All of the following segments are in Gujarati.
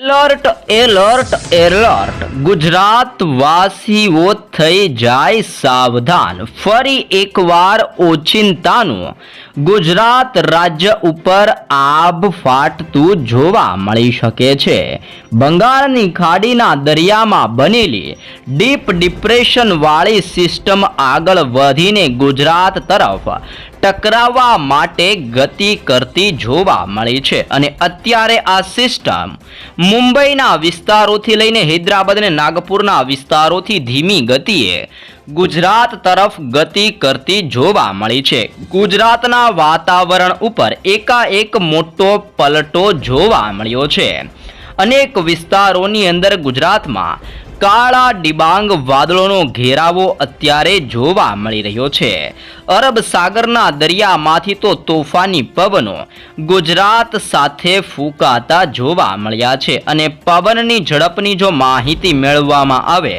Alert alert alert. ગુજરાતવાસીઓ થઈ જાય સાવધાન. ફરી એકવાર ઓચિંતાનું. ગુજરાત રાજ્ય ઉપર આબ ફાટતું જોવા મળી શકે છે. બંગાળની ખાડીના દરિયામાં બનેલી ડીપ ડિપ્રેશનવાળી સિસ્ટમ આગળ વધીને ગુજરાત તરફ ટકરાવવા માટે ગતિ કરતી જોવા મળી છે. અને અત્યારે આ સિસ્ટમ મુંબઈના વિસ્તારોથી લઈને હૈદરાબાદ અને નાગપુરના વિસ્તારોથી ધીમી ગતિએ ગુજરાત તરફ ગતિ કરતી જોવા મળી છે. ગુજરાતના વાતાવરણ ઉપર એકાએક મોટો પલટો જોવા મળ્યો છે. અનેક વિસ્તારોની અંદર ગુજરાતમાં કાળા ડિબાંગ વાદળોનો ઘેરાવો અત્યારે જોવા મળી રહ્યો છે. અરબ સાગરના દરિયામાંથી તો તોફાની પવનો ગુજરાત સાથે ફૂંકાતા જોવા મળ્યા છે અને પવનની ઝડપની જો માહિતી મેળવવામાં આવે,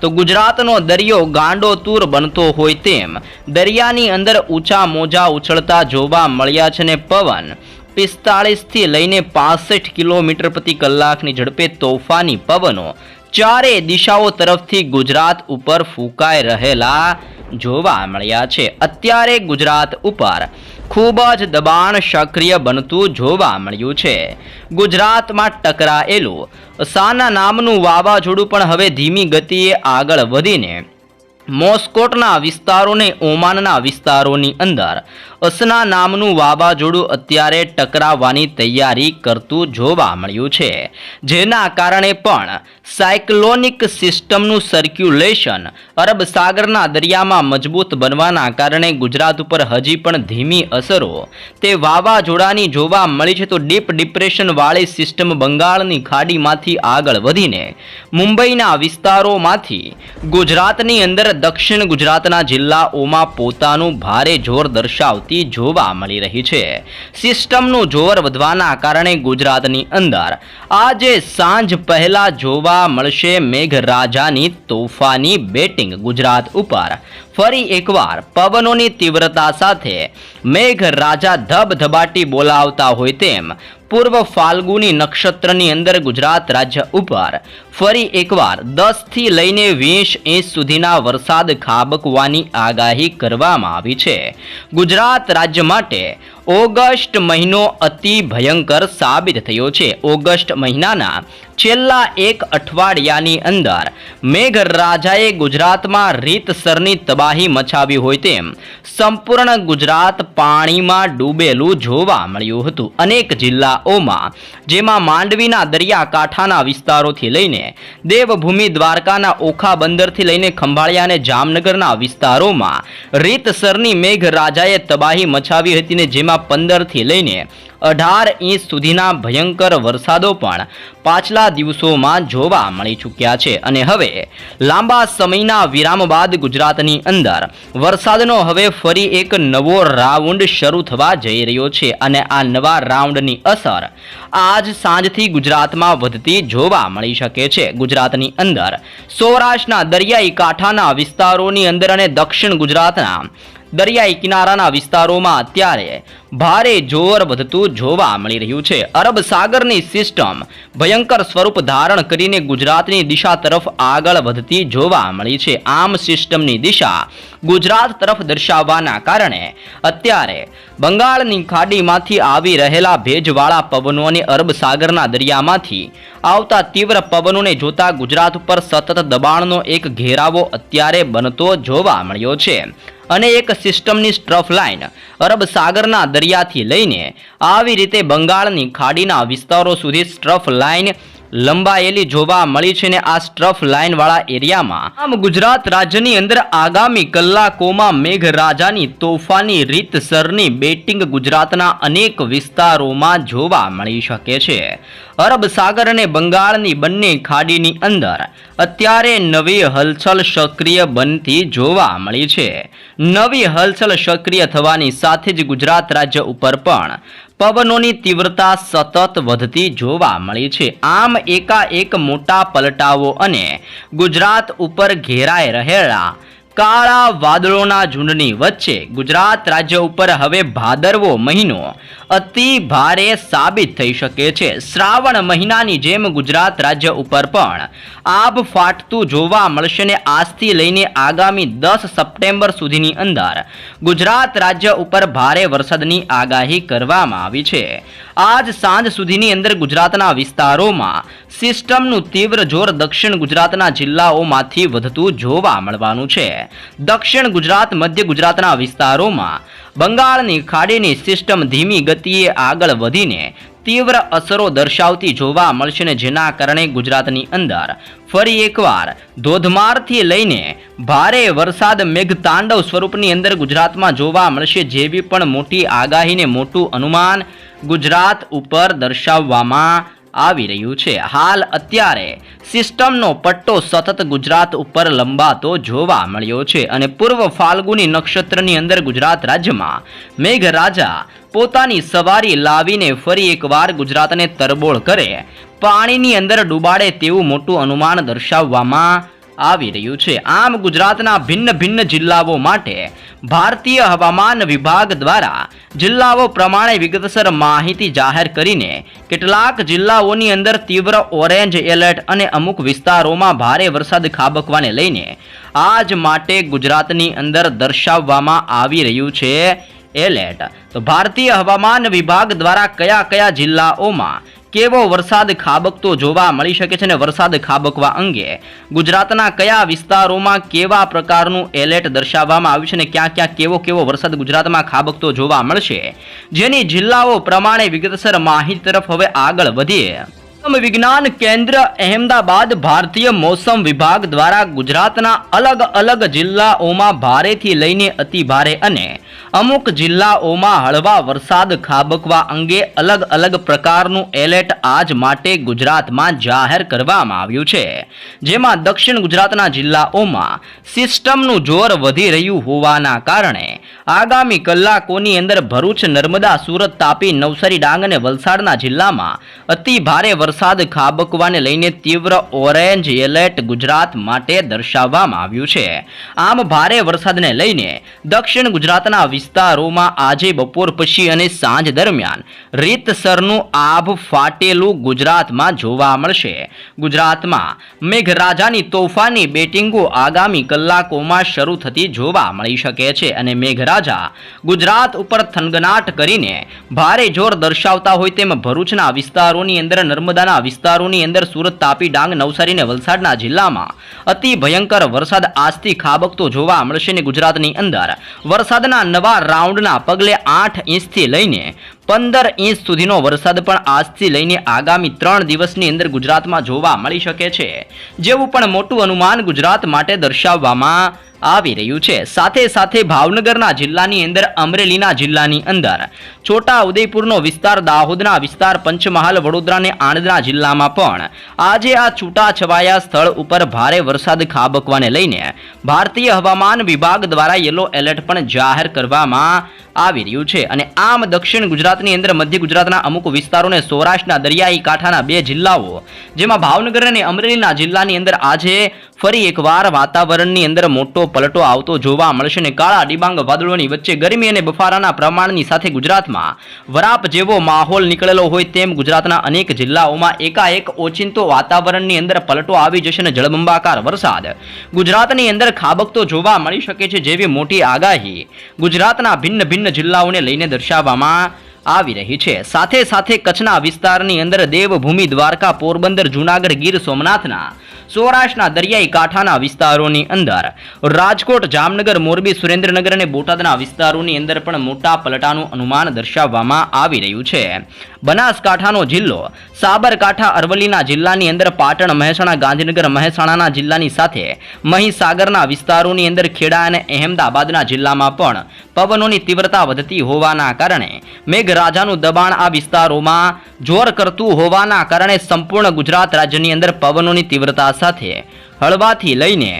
તો ગુજરાતનો દરિયો ગાંડોતૂર બનતો હોય તેમ દરિયાની અંદર ઊંચા મોજા ઉછળતા જોવા મળ્યા છે ને પવન પિસ્તાળીસથી લઈને પાસઠ કિલોમીટર પ્રતિ કલાકની ઝડપે તોફાની પવનો ચારે દિશાઓ તરફથી ગુજરાત ઉપર ફૂંકાઈ રહેલા જોવા મળ્યા છે. અત્યારે ગુજરાત ઉપર ખૂબ જ દબાણ સક્રિય બનતું જોવા મળ્યું છે. ગુજરાતમાં ટકરાયેલું સાના નામનું વાવાઝોડું પણ હવે ધીમી ગતિએ આગળ વધીને મોસ્કોટના વિસ્તારોને, ઓમાનના વિસ્તારોની અંદર અસના નામનું વાવાઝોડું અત્યારે ટકરાવવાની તૈયારી કરતું જોવા મળ્યું છે. જેના કારણે પણ સાયક્લોનિક સિસ્ટમનું સર્ક્યુલેશન અરબ સાગરના દરિયામાં મજબૂત બનવાના કારણે ગુજરાત ઉપર હજી પણ ધીમી અસરો. તે વાવાઝોડાની જોવા મળી છે તો ડીપ ડિપ્રેશનવાળી સિસ્ટમ બંગાળની ખાડીમાંથી આગળ વધીને મુંબઈના વિસ્તારોમાંથી ગુજરાતની અંદર દક્ષિણ ગુજરાતના જિલ્લાઓમાં પોતાનું ભારે જોર દર્શાવતી જોવા મળી રહી છે. સિસ્ટમનું જોર વધવાના કારણે ગુજરાતની અંદર આજે સાંજ પહેલા જોવા મળશે મેઘરાજાની તોફાની બેટિંગ ગુજરાત ઉપર. ફરી એકવાર પવનોની તીવ્રતા સાથે મેઘરાજા ધબધબાટી બોલાવતા હોય તેમ પૂર્વ ફાલ્ગુની નક્ષત્રની અંદર ગુજરાત રાજ્ય ઉપર ફરી એકવાર દસથી લઈને વીસ ઇંચ સુધીના વરસાદ ખાબકવાની આગાહી કરવામાં આવી છે. ગુજરાત રાજ્ય માટે ઓગસ્ટ મહિનો અતિ ભયંકર સાબિત થયો છે. ઓગસ્ટ મહિનાના છેલ્લા એક અઠવાડિયાની અંદર મેઘરાજાએ ગુજરાતમાં રીતસરની તબાહી મચાવી હોય તેમ સંપૂર્ણ ગુજરાત પાણીમાં ડૂબેલું જોવા મળ્યું હતું. અનેક જિલ્લાઓમાં, જેમાં માંડવીના દરિયાકાંઠાના વિસ્તારોથી લઈને દેવભૂમિ દ્વારકાના ઓખા બંદરથી લઈને ખંભાળિયા અને જામનગરના વિસ્તારોમાં રીતસરની મેઘરાજાએ તબાહી મચાવી હતી ને જેમાં પંદરથી લઈને અઢાર ઇંચ સુધીના ભયંકર વરસાદો પણ પાછલા દિવસોમાં જોવા મળી ચૂક્યા છે. અને હવે લાંબા સમયના વિરામ બાદ ગુજરાતની અંદર વરસાદનો હવે ફરી એક નવો રાઉન્ડ શરૂ થવા જઈ રહ્યો છે અને આ નવા રાઉન્ડની અસર આજ સાંજથી ગુજરાતમાં વધતી જોવા મળી શકે છે. ગુજરાતની અંદર સૌરાષ્ટ્રના દરિયાઈ કાંઠાના વિસ્તારોની અંદર અને દક્ષિણ ગુજરાતના દરિયાઈ કિનારાના વિસ્તારોમાં અત્યારે ભારે જોર વધતું જોવા મળી રહ્યું છે. અરબ સાગરની સિસ્ટમ ભયંકર સ્વરૂપ ધારણ કરીને ગુજરાતની દિશા તરફ આગળ વધતી જોવા મળી છે. આમ સિસ્ટમની દિશા ગુજરાત તરફ દર્શાવવાના કારણે અત્યારે બંગાળની ખાડીમાંથી આવી રહેલા ભેજવાળા પવનો અને અરબ સાગરના દરિયામાંથી આવતા તીવ્ર પવનોને જોતા ગુજરાત ઉપર સતત દબાણનો એક ઘેરાવો અત્યારે બનતો જોવા મળ્યો છે. અને એક સિસ્ટમની સ્ટ્રફ લાઇન અરબ સાગરના દરિયાથી લઈને આવી રીતે બંગાળની ખાડીના વિસ્તારો સુધી સ્ટ્રફ લાઇન લંબાયેલી જોવા મળી છે ને આ સ્ટ્રફ લાઇન વાળા એરિયામાં. આમ ગુજરાત રાજ્યની અંદર આગામી કલાકોમાં મેઘરાજાની તોફાની રીતસરની બેટિંગ ગુજરાતના અનેક વિસ્તારોમાં જોવા મળી શકે છે. અરબ સાગર અને બંગાળની બંને ખાડીની અંદર અત્યારે નવી હલચલ સક્રિય બનતી જોવા મળી છે. નવી હલચલ સક્રિય થવાની સાથે જ ગુજરાત રાજ્ય ઉપર પણ પવનોની તીવ્રતા સતત વધતી જોવા મળી છે. આમ એકાએક મોટા પલટાવો અને ગુજરાત ઉપર ઘેરાઈ રહેલા કાળા વાદળોના ઝુંડની વચ્ચે ગુજરાત રાજ્ય ઉપર હવે ભાદરવો મહિનો અતિ ભારે સાબિત થઈ શકે છે. શ્રાવણ મહિનાની જેમ ગુજરાત રાજ્ય ઉપર પણ આભ ફાટતું જોવા મળશે ને આજથી લઈને આગામી દસ સપ્ટેમ્બર સુધીની અંદર ગુજરાત રાજ્ય ઉપર ભારે વરસાદની આગાહી કરવામાં આવી છે. આજ સાંજ સુધીની અંદર ગુજરાતના વિસ્તારોમાં સિસ્ટમનું તીવ્ર જોર દક્ષિણ ગુજરાતના જિલ્લાઓમાંથી વધતું જોવા મળવાનું છે. દક્ષિણ ગુજરાત, મધ્ય ગુજરાતના વિસ્તારોમાં બંગાળની ખાડીની સિસ્ટમ ધીમી ગતિએ આગળ વધીને તીવ્ર અસરો દર્શાવતી જોવા મળશે ને જેના કારણે ગુજરાતની અંદર ફરી એકવાર ધોધમારથી લઈને ભારે વરસાદ મેઘતાંડવ સ્વરૂપની અંદર ગુજરાતમાં જોવા મળશે જેવી પણ મોટી આગાહીને મોટું અનુમાન ગુજરાત ઉપર દર્શાવવામાં આવી રહ્યું છે. હાલ અત્યારે સિસ્ટમનો પટ્ટો સતત ગુજરાત ઉપર લંબાતો જોવા મળ્યો છે અને પૂર્વ ફાલ્ગુની નક્ષત્રની અંદર ગુજરાત રાજ્યમાં મેઘરાજા પોતાની સવારી લાવીને ફરી એકવાર ગુજરાતને તરબોળ કરે. પાણીની અંદર ડૂબાડે તેવું મોટું અનુમાન દર્શાવવામાં આવી રહ્યું છે. આમ ગુજરાતના ભિન્ન ભિન્ન જિલ્લાઓ માટે ભારતીય હવામાન વિભાગ દ્વારા જિલ્લાઓ પ્રમાણે વિગતસર માહિતી જાહેર કરીને કેટલાક જિલ્લાઓની અંદર તીવ્ર ઓરેન્જ એલર્ટ અને અમુક વિસ્તારોમાં ભારે વરસાદ ખાબકવાને લઈને આજ માટે ગુજરાતની અંદર દર્શાવવામાં આવી રહ્યું છે એલર્ટ. તો ભારતીય હવામાન વિભાગ દ્વારા કયા કયા જિલ્લાઓમાં કેવો વરસાદ ખાબકતો જોવા મળી શકે છે અને વરસાદ ખાબકવા અંગે ગુજરાતના કયા વિસ્તારોમાં કેવા પ્રકારનું એલર્ટ દર્શાવવામાં આવ્યું છે અને ક્યાં ક્યાં કેવો કેવો વરસાદ ગુજરાતમાં ખાબકતો જોવા મળશે? જેની જિલ્લાઓ પ્રમાણે વિગતસર માહિતી તરફ હવે આગળ વધીએ. વિજ્ઞાન કેન્દ્ર અહેમદાબાદ ભારતીય મોસમ વિભાગ દ્વારા ગુજરાતના અલગ અલગ જિલ્લાઓમાં ભારેથી લઈને અતિ ભારે અને અમુક જિલ્લાઓમાં હળવા વરસાદ ખાબકવા અંગે અલગ અલગ પ્રકારનું એલર્ટ આજ માટે ગુજરાતમાં જાહેર કરવામાં આવ્યું છે. જેમાં દક્ષિણ ગુજરાતના જિલ્લાઓમાં સિસ્ટમનું જોર વધી રહ્યું હોવાના કારણે આગામી કલાકોની અંદર ભરૂચ, નર્મદા, સુરત તાપી, નવસારી, ડાંગ અને વલસાડના જિલ્લામાં અતિ ભારે વરસાદ ખાબકવાને લઈને તીવ્ર ઓરેન્જ એલર્ટ ગુજરાત માટે દર્શાવવામાં આવ્યું છે. આમ ભારે વરસાદને લઈને દક્ષિણ ગુજરાતના વિસ્તારોમાં આજે બપોર પછી અને સાંજ દરમિયાન રીતસરનું આભ ફાટેલું ગુજરાતમાં જોવા મળશે. ગુજરાતમાં મેઘરાજાની તોફાની બેટિંગો આગામી કલાકોમાં શરૂ થતી જોવા મળી શકે છે અને મેઘરાજા ગુજરાત ઉપર થનગનાટ કરીને ભારે જોર દર્શાવતા હોય તેમ ભરૂચના વિસ્તારોની અંદર, નર્મદાના વિસ્તારોની અંદર સુરત તાપી ડાંગ, નવસારી અને વલસાડના જિલ્લામાં અતિ ભયંકર વરસાદ આજથી ખાબકતો જોવા મળશે ને ગુજરાતની અંદર. વરસાદના નવા રાઉન્ડના પગલે આઠ ઇંચથી લઈને પંદર ઇંચ સુધીનો વરસાદ પણ આજથી લઈને આગામી ત્રણ દિવસની અંદર ગુજરાતમાં જોવા મળી શકે છે. જેવું પણ મોટું અનુમાન ગુજરાત માટે દર્શાવવામાં આવી રહ્યું છે. સાથે સાથે ભાવનગરના જિલ્લાની અંદર, અમરેલીના જિલ્લાની અંદર છોટા ઉદયપુરનો વિસ્તાર, દાહોદના વિસ્તાર, પંચમહાલ વડોદરા અને આણંદના જિલ્લામાં પણ આજે આ છૂટાછવાયા સ્થળ ઉપર ભારે વરસાદ ખાબકવાને લઈને ભારતીય હવામાન વિભાગ દ્વારા યલો એલર્ટ પણ જાહેર કરવામાં આવી રહ્યું છે. અને આમ દક્ષિણ ગુજરાતની અંદર મધ્ય ગુજરાતના અમુક વિસ્તારોને સૌરાષ્ટ્રના દરિયાઈ કાંઠાના બે જિલ્લાઓ, જેમાં ભાવનગર અને અમરેલીના જિલ્લાની અંદર આજે ફરી એકવાર વાતાવરણની અંદર મોટો પલટો આવતો જોવા મળશે અને કાળા ડિબાંગ વાદળોની વચ્ચે ગરમી અને બફારાના પ્રમાણની સાથે ગુજરાતમાં વરાપ જેવો માહોલ નીકળેલો હોય તેમ ગુજરાતના અનેક જિલ્લાઓમાં એકાએક ઓચિંતો વાતાવરણની અંદર પલટો આવી જશે અને જળબંબાકાર વરસાદ ગુજરાતની અંદર ખાબકતો જોવા મળી શકે છે જેવી મોટી આગાહી ગુજરાતના ભિન્ન ભિન્ન જિલ્લાઓને લઈને દર્શાવવામાં આવી રહી છે. સાથે સાથે કચ્છના વિસ્તારની અંદર દેવભૂમિ દ્વારકા પોરબંદર જૂનાગઢ ગીર સોમનાથના સૌરાષ્ટ્રના દરિયાઈ કાંઠાના વિસ્તારોની અંદર. રાજકોટ, જામનગર, મોરબી, સુરેન્દ્રનગર અને બોટાદના વિસ્તારોની અંદર પણ મોટા પલટાનું અનુમાન દર્શાવવામાં આવી રહ્યું છે. બનાસકાંઠાનો જિલ્લો સાબરકાંઠા, અરવલ્લીના જિલ્લાની અંદર પાટણ, મહેસાણા, ગાંધીનગર, મહેસાણાના જિલ્લાની સાથે મહીસાગરના વિસ્તારોની અંદર ખેડા અને અહેમદાબાદના જિલ્લામાં પણ પવનોની તીવ્રતા વધતી હોવાના કારણે મેઘરાજાનું દબાણ આ વિસ્તારોમાં જોર કરતું હોવાના કારણે સંપૂર્ણ ગુજરાત રાજ્યની અંદર પવનોની તીવ્રતા સાથે હળવાથી લઈને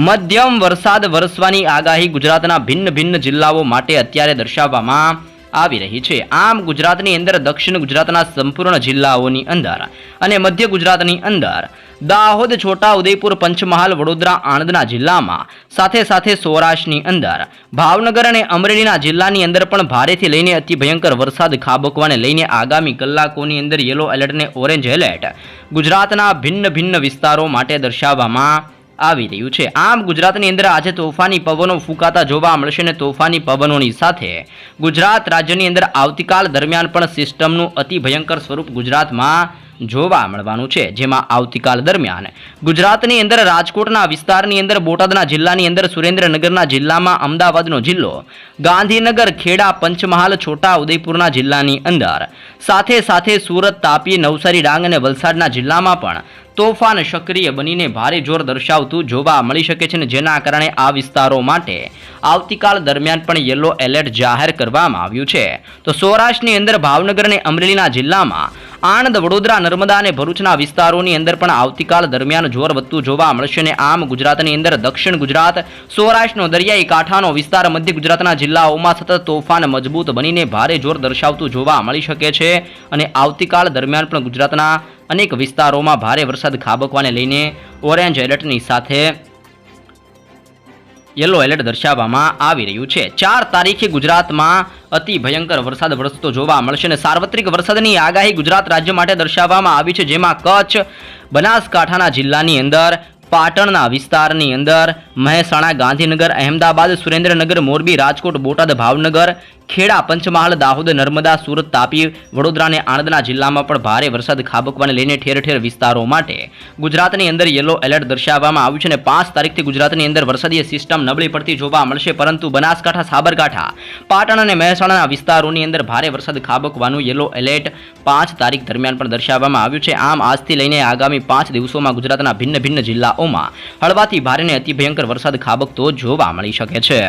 મધ્યમ વરસાદ વરસવાની આગાહી ગુજરાતના ભિન્ન ભિન્ન જિલ્લાઓ માટે અત્યારે દર્શાવવામાં આવી રહી છે. આમ ગુજરાતની અંદર દક્ષિણ ગુજરાતના સંપૂર્ણ જિલ્લાઓની અંદર અને મધ્ય ગુજરાતની અંદર દાહોદ, છોટા, ઉદયપુર, પંચમહાલ, વડોદરા, આણંદના જિલ્લામાં સાથે સાથે સૌરાષ્ટ્રની અંદર ભાવનગર અને અમરેલીના જિલ્લાની અંદર પણ ભારેથી લઈને અતિ ભયંકર વરસાદ ખાબકવાને લઈને આગામી કલાકોની અંદર યલો એલર્ટ અને ઓરેન્જ એલર્ટ ગુજરાતના ભિન્ન ભિન્ન વિસ્તારો માટે દર્શાવવામાં આવી રહ્યું છે. આમ ગુજરાતની અંદર આજે તોફાની પવનો ફૂંકાતા જોવા મળશે અને તોફાની પવનોની સાથે ગુજરાત રાજ્યની અંદર આવતીકાલ દરમિયાન પણ સિસ્ટમનું અતિ ભયંકર સ્વરૂપ ગુજરાતમાં જોવા મળવાનું છે. જેમાં આવતીકાલ દરમિયાન ગુજરાતની અંદર રાજકોટના વિસ્તારની અંદર, બોટાદના જિલ્લાની અંદર, સુરેન્દ્રનગરના જિલ્લામાં અમદાવાદનો જિલ્લો, ગાંધીનગર, ખેડા, પંચમહાલ, છોટા ઉદયપુરના જિલ્લાની અંદર સાથે સાથે સુરત, તાપી, નવસારી, ડાંગ અને વલસાડના જિલ્લામાં પણ તોફાન સક્રિય બનીને ભારે જોર દર્શાવતું જોવા મળી શકે છે અને જેના કારણે આ વિસ્તારો માટે આવતીકાલ દરમિયાન પણ યલો એલર્ટ જાહેર કરવામાં આવ્યું છે. તો સૌરાષ્ટ્રની અંદર ભાવનગર અને અમરેલીના જિલ્લામાં આણંદ, વડોદરા, નર્મદા અને ભરૂચના વિસ્તારોની અંદર પણ આવતીકાલ દરમિયાન જોર વધતું જોવા મળશે અને આમ ગુજરાતની અંદર દક્ષિણ ગુજરાત, સૌરાષ્ટ્રનો દરિયાઈ કાંઠાનો વિસ્તાર, મધ્ય ગુજરાતના જિલ્લાઓમાં સતત તોફાન મજબૂત બનીને ભારે જોર દર્શાવતું જોવા મળી શકે છે. અને આવતીકાલ દરમિયાન પણ ગુજરાતના અનેક વિસ્તારોમાં ભારે વરસાદ ખાબકવાને લઈને ઓરેન્જ એલર્ટની સાથે યલો એલર્ટ દર્શાવવામાં આવી રહ્યું છે. ચાર તારીખે ગુજરાતમાં અતિ ભયંકર વરસાદ વરસતો જોવા મળશે અને સાર્વત્રિક વરસાદની આગાહી ગુજરાત રાજ્ય માટે દર્શાવવામાં આવી છે, જેમાં કચ્છ, બનાસકાંઠાના જિલ્લાની અંદર, પાટણના વિસ્તારની અંદર, મહેસાણા, ગાંધીનગર, અહેમદાબાદ, સુરેન્દ્રનગર, મોરબી, રાજકોટ, બોટાદ, ભાવનગર ખેડા પંચમહાલ દાહોદ નર્મદા સુરત તાપી વડોદરા અને આણંદના જિલ્લામાં પણ ભારે વરસાદ ખાબકવાને લઈને ઠેર ઠેર વિસ્તારો માટે ગુજરાતની અંદર યલો એલર્ટ દર્શાવવામાં આવ્યું છે અને પાંચ તારીખથી ગુજરાતની અંદર વરસાદી સિસ્ટમ નબળી પડતી જોવા મળશે, પરંતુ બનાસકાંઠા, સાબરકાંઠા, પાટણ અને મહેસાણાના વિસ્તારોની અંદર ભારે વરસાદ ખાબકવાનું યલો એલર્ટ પાંચ તારીખ દરમિયાન પણ દર્શાવવામાં આવ્યું છે. આમ આજથી લઈને આગામી પાંચ દિવસોમાં ગુજરાતના ભિન્ન ભિન્ન જિલ્લાઓમાં હળવાથી ભારે અને અતિ ભયંકર વરસાદ ખાબકતો જોવા મળી શકે છે.